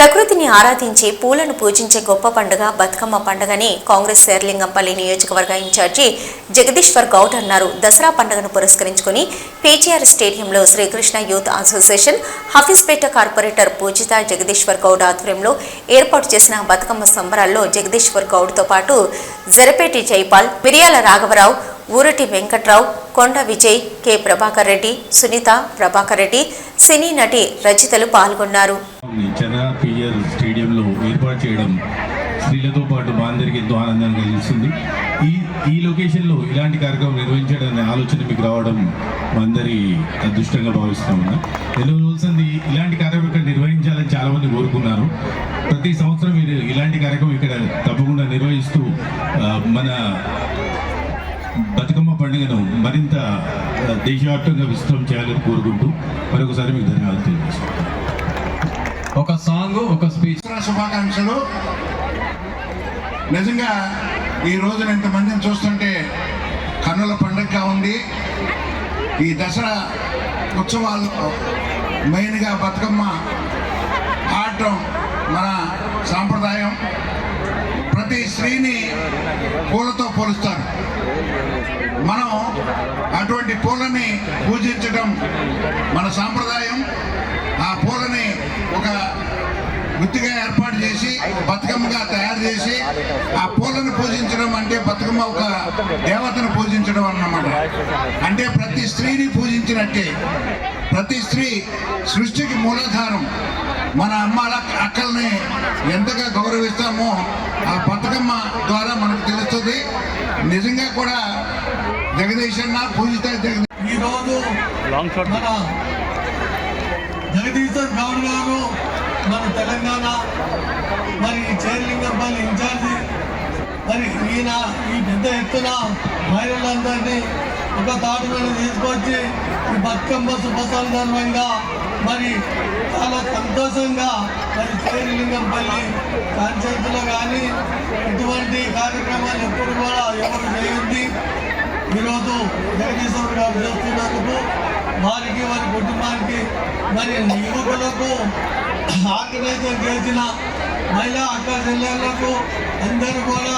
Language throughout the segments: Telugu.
ప్రకృతిని ఆరాధించి పూలను పూజించే గొప్ప పండుగ బతుకమ్మ పండుగని కాంగ్రెస్ శేర్లింగంపల్లి నియోజకవర్గ ఇన్ఛార్జి జగదీశ్వర్ గౌడ్ అన్నారు. దసరా పండుగను పురస్కరించుకుని పీజీఆర్ స్టేడియంలో Srikrishna youth association Hafeezpet corporator Poojitha Jagadishwar Goud ఆధ్వర్యంలో ఏర్పాటు చేసిన బతుకమ్మ సంబరాల్లో జగదీశ్వర్ గౌడ్తో పాటు జరపేటి జైపాల్ మిరియాల రాఘవరావు ఊరటి వెంకట్రావు కొండ విజయ్ కె. ప్రభాకర్ రెడ్డి సునీత ప్రభాకర్ రెడ్డి సినీ నటి రచితలు పాల్గొన్నారు. స్టేడియంలో ఏర్పాటు చేయడం స్త్రీలతో పాటు మా అందరికీ ఎంతో ఆనందాన్ని కలిగిస్తుంది. ఈ ఈ లొకేషన్లో ఇలాంటి కార్యక్రమం నిర్వహించడం అనే ఆలోచన మీకు రావడం మా అందరి అదృష్టంగా భావిస్తున్నాము ఎన్నో రోజులు ఇలాంటి కార్యక్రమం ఇక్కడ నిర్వహించాలని చాలామంది కోరుకున్నారు. ప్రతి సంవత్సరం మీరు ఇలాంటి కార్యక్రమం ఇక్కడ తప్పకుండా నిర్వహిస్తూ మన బతుకమ్మ పండుగను మరింత దేశవ్యాప్తంగా విస్తృతం చేయాలని కోరుకుంటూ మరొకసారి మీకు ధన్యవాదాలు తెలియజేస్తున్నాను. ఒక సాంగ్ ఒక స్పీచ్. దసరా శుభాకాంక్షలు. నిజంగా ఈ రోజున ఇంతమందిని చూస్తుంటే కన్నుల పండుగగా ఉంది. ఈ దసరా ఉత్సవాల్లో మెయిన్గా బతుకమ్మ ఆడటం మన సాంప్రదాయం. ప్రతి స్త్రీని పూలతో పోలుస్తారు. అటువంటి పూలని పూజించడం మన సాంప్రదాయం. ఆ పూలని ఒక గుత్తిగా ఏర్పాటు చేసి బతుకమ్మగా తయారు చేసి ఆ పూలను పూజించడం అంటే బతుకమ్మ ఒక దేవతను పూజించడం అన్నమాట. అంటే ప్రతి స్త్రీని పూజించినట్టే. ప్రతి స్త్రీ సృష్టికి మూలాధారం. మన అమ్మాల అక్కల్ని ఎంతగా గౌరవిస్తామో ఆ బతుకమ్మ ద్వారా మనకు తెలుస్తుంది. నిజంగా కూడా జగదీశన్న పూజిత జగదీ ఈరోజు మన జగదీశ్వర్ గౌడ్ గారు మన తెలంగాణ మరి చేర్లింగంపల్లి ఇన్ఛార్జి మరి ఈయన ఈ పెద్ద ఎత్తున మహిళలందరినీ ఒక తాటి మీద తీసుకొచ్చి ఈ బతుకమ్మ శుభ సందర్భంగా మరి చాలా సంతోషంగా మరి చేరిలింగంపల్లి పంచాయతీలో కానీ ఇటువంటి కార్యక్రమాలు ఎప్పుడు కూడా ఎవరు చేయండి ఈరోజు జగదీశ్వర్ గారు వారికి వారి కుటుంబానికి మరి యువకులకు ఆర్గనైజర్ చేసిన మహిళా అక్క చెల్లెళ్ళకు అందరూ కూడా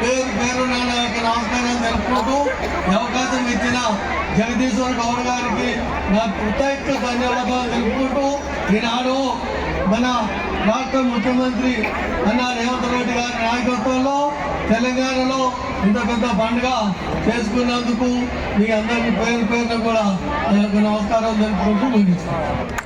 పేరు పేరు నా యొక్క నమస్కారం తెలుపుకుంటూ అవకాశం ఇచ్చిన జగదీశ్వర్ గౌడ్ గారికి నా కృతజ్ఞ ధన్యవాదాలు తెలుపుకుంటూ ఈనాడు మన రాష్ట్ర ముఖ్యమంత్రి అన్నారు రేవంత్ రెడ్డి గారి నాయకత్వంలో తెలంగాణలో ఇంత పెద్ద పండుగ చేసుకున్నందుకు మీ అందరికీ పేరు పేరున కూడా నా యొక్క నమస్కారం తెలుపుకుంటూ ముగిస్తాను